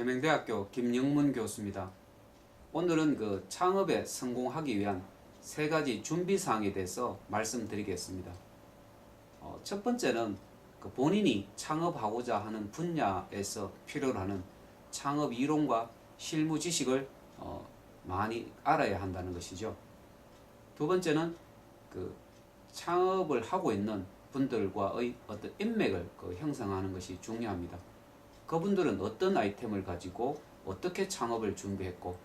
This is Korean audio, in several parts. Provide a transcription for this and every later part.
계명대학교 김영문 교수입니다. 오늘은 그 창업에 성공하기 위한 세 가지 준비 사항에 대해서 말씀드리겠습니다. 어, 첫 번째는 그 본인이 창업하고자 하는 분야에서 필요로 하는 창업 이론과 실무 지식을 어, 많이 알아야 한다는 것이죠. 두 번째는 그 창업을 하고 있는 분들과의 어떤 인맥을 그 형성하는 것이 중요합니다. 그분들은 어떤 아이템을 가지고 어떻게 창업을 준비했고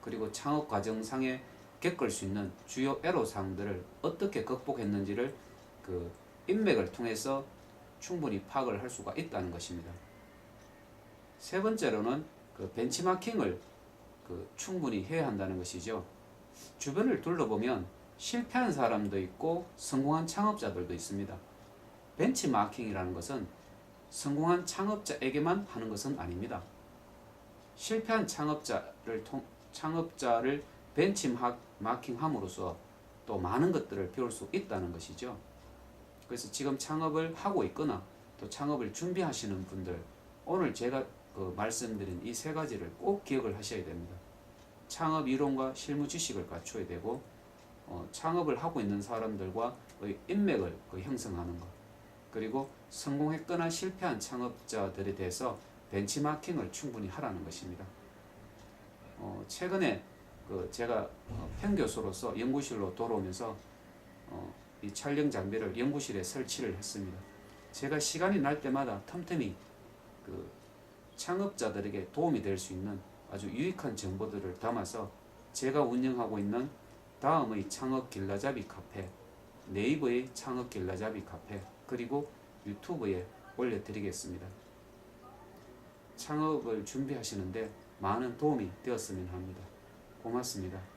그리고 창업 과정상에 겪을 수 있는 주요 애로사항들을 어떻게 극복했는지를 그 인맥을 통해서 충분히 파악을 할 수가 있다는 것입니다. 세 번째로는 그 벤치마킹을 그 충분히 해야 한다는 것이죠. 주변을 둘러보면 실패한 사람도 있고 성공한 창업자들도 있습니다. 벤치마킹이라는 것은 성공한 창업자에게만 하는 것은 아닙니다. 실패한 창업자를 통 창업자를 벤치마킹함으로써 또 많은 것들을 배울 수 있다는 것이죠. 그래서 지금 창업을 하고 있거나 또 창업을 준비하시는 분들 오늘 제가 그 말씀드린 이 세 가지를 꼭 기억을 하셔야 됩니다. 창업 이론과 실무 지식을 갖춰야 되고 어, 창업을 하고 있는 사람들과의 인맥을 그 형성하는 것 그리고 성공했거나 실패한 창업자들에 대해서 벤치마킹을 충분히 하라는 것입니다. 어, 최근에 그 제가 어, 평교수로서 연구실로 돌아오면서 어, 이 촬영 장비를 연구실에 설치를 했습니다. 제가 시간이 날 때마다 틈틈이 그 창업자들에게 도움이 될 수 있는 아주 유익한 정보들을 담아서 제가 운영하고 있는 다음의 창업 길라잡이 카페, 네이버의 창업 길라잡이 카페, 그리고 유튜브에 올려드리겠습니다. 창업을 준비하시는데 많은 도움이 되었으면 합니다. 고맙습니다.